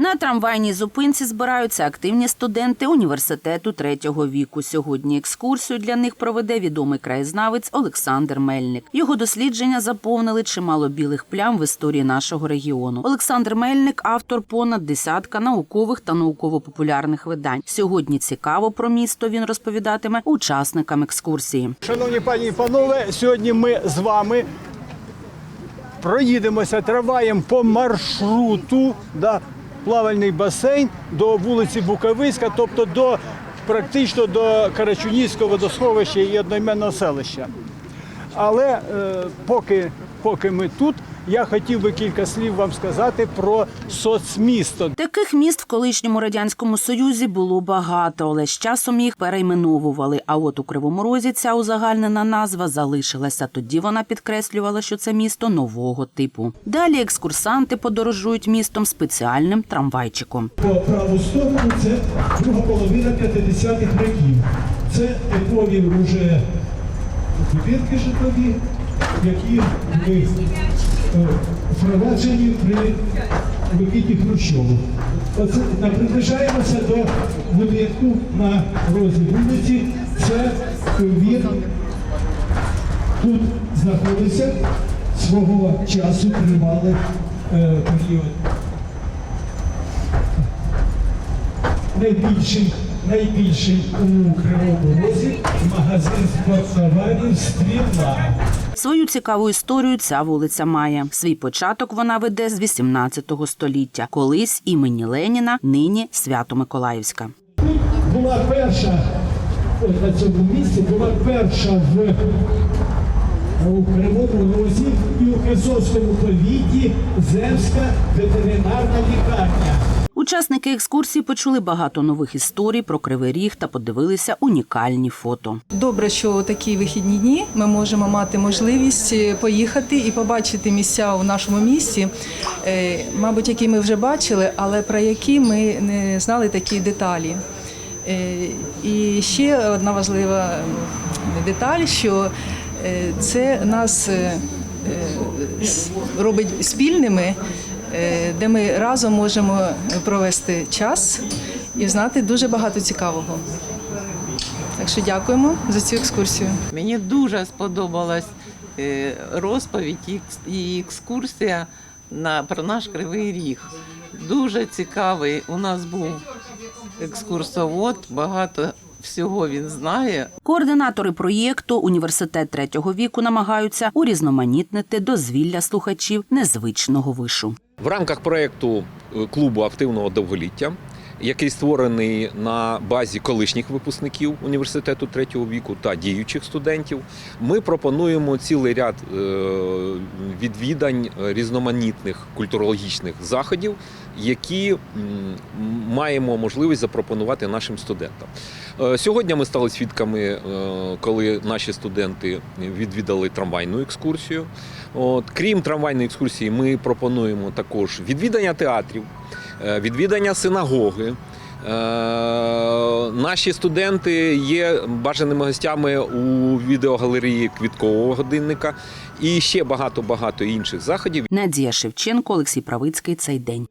На трамвайній зупинці збираються активні студенти університету третього віку. Сьогодні екскурсію для них проведе відомий краєзнавець Олександр Мельник. Його дослідження заповнили чимало білих плям в історії нашого регіону. Олександр Мельник автор понад десятка наукових та науково-популярних видань. Сьогодні цікаво про місто він розповідатиме учасникам екскурсії. Шановні пані і панове, сьогодні ми з вами проїдемося трамваєм по маршруту да, плавальний басейн до вулиці Буковиська, тобто до практично до Карачунівського водосховища і одноіменного селища. Але е, поки, поки ми тут, я хотів би кілька слів вам сказати про соцмісто. Таких міст в колишньому радянському союзі було багато, але з часом їх перейменовували. А от у Кривому Розі ця узагальнена назва залишилася. Тоді вона підкреслювала, що це місто нового типу. Далі екскурсанти подорожують містом спеціальним трамвайчиком. по праву сторону це друга половина 50-х років. Це типові вже будинки житлові, які е, впроваджені при Микиті Хрущову. Оце на- приближаємося до будинку на розі вулиці. Це він тут знаходився свого часу тривалий е, період. найбільший, найбільший у Кривому Розі магазин спорттоварів «Стріла». Свою цікаву історію ця вулиця має. Свій початок вона веде з 18 століття. Колись імені Леніна, нині Свято-Миколаївська. Була перша, на цьому місці була перша в у Кривому Розі і у Херсонському повіті земська ветеринарна лікарня. Учасники екскурсії почули багато нових історій про кривий ріг та подивилися унікальні фото. Добре, що у такі вихідні дні ми можемо мати можливість е, поїхати і побачити місця у нашому місті, е, мабуть, які ми вже бачили, але про які ми не знали такі деталі. Е, І ще одна важлива деталь, що це нас робить спільними, де ми разом можемо провести час і знати дуже багато цікавого. Так що дякуємо за цю екскурсію. Мені дуже сподобалась е, розповідь і екскурсія на, про наш кривий ріг. Дуже цікавий. У нас був екскурсовод, багато всього він знає. Координатори проєкту Університет третього віку намагаються урізноманітнити дозвілля слухачів незвичного вишу. В рамках проєкту е, клубу активного довголіття, який створений на базі колишніх випускників університету третього віку та діючих студентів, ми пропонуємо цілий ряд е, відвідань різноманітних культурологічних заходів, які маємо можливість запропонувати нашим студентам. Е, Сьогодні ми стали свідками, е, коли наші студенти відвідали трамвайну екскурсію. От, крім трамвайної екскурсії, ми пропонуємо також відвідання театрів, відвідання синагоги. Е, Наші студенти є бажаними гостями у відеогалереї квіткового годинника і ще багато багато інших заходів. Надія Шевченко, Олексій Правицький. Цей день.